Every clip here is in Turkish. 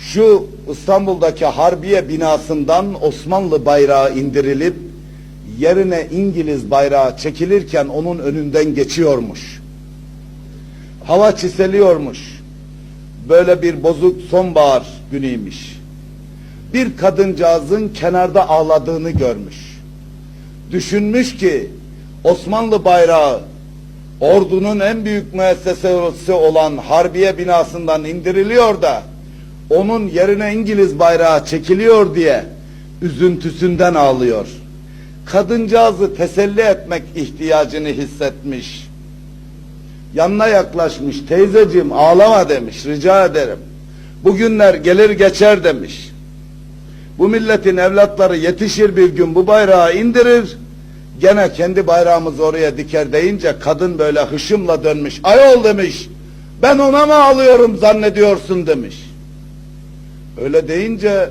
Şu İstanbul'daki Harbiye binasından Osmanlı bayrağı indirilip yerine İngiliz bayrağı çekilirken onun önünden geçiyormuş. Hava çiseliyormuş. Böyle bir bozuk sonbahar günüymüş. Bir kadıncağızın kenarda ağladığını görmüş. Düşünmüş ki Osmanlı bayrağı ordunun en büyük müessesesi olan Harbiye binasından indiriliyor da onun yerine İngiliz bayrağı çekiliyor diye üzüntüsünden ağlıyor. Kadıncağızı teselli etmek ihtiyacını hissetmiş. Yanına yaklaşmış. Teyzeciğim ağlama demiş. Rica ederim. Bugünler gelir geçer demiş. Bu milletin evlatları yetişir bir gün bu bayrağı indirir. Gene kendi bayrağımızı oraya diker deyince kadın böyle hışımla dönmüş. Ayol demiş. Ben ona mı ağlıyorum zannediyorsun demiş. Öyle deyince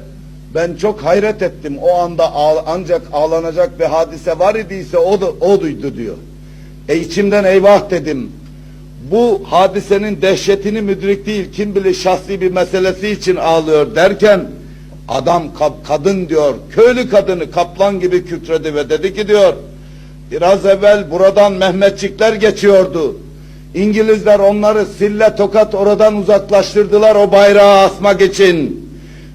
ben çok hayret ettim. O anda ağ- ancak ağlanacak bir hadise var idiyse o da o duydu diyor. E içimden eyvah dedim. Bu hadisenin dehşetini müdrik değil kim bilir şahsi bir meselesi için ağlıyor derken adam kadın diyor köylü kadını kaplan gibi kükredi ve dedi ki diyor biraz evvel buradan Mehmetçikler geçiyordu. İngilizler onları sille tokat oradan uzaklaştırdılar o bayrağı asmak için.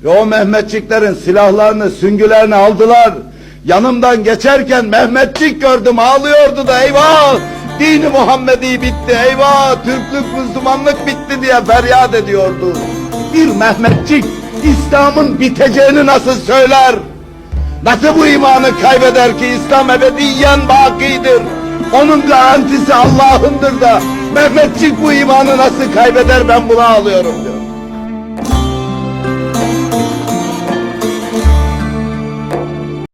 Ve o Mehmetçiklerin silahlarını, süngülerini aldılar. Yanımdan geçerken Mehmetçik gördüm ağlıyordu da eyvah dini Muhammedi bitti eyvah Türklük Müslümanlık bitti diye feryat ediyordu. Bir Mehmetçik İslam'ın biteceğini nasıl söyler? Nasıl bu imanı kaybeder ki İslam ebediyen bakidir. Onun garantisi Allah'ındır da Mehmetçik bu imanı nasıl kaybeder ben buna ağlıyorum diyor.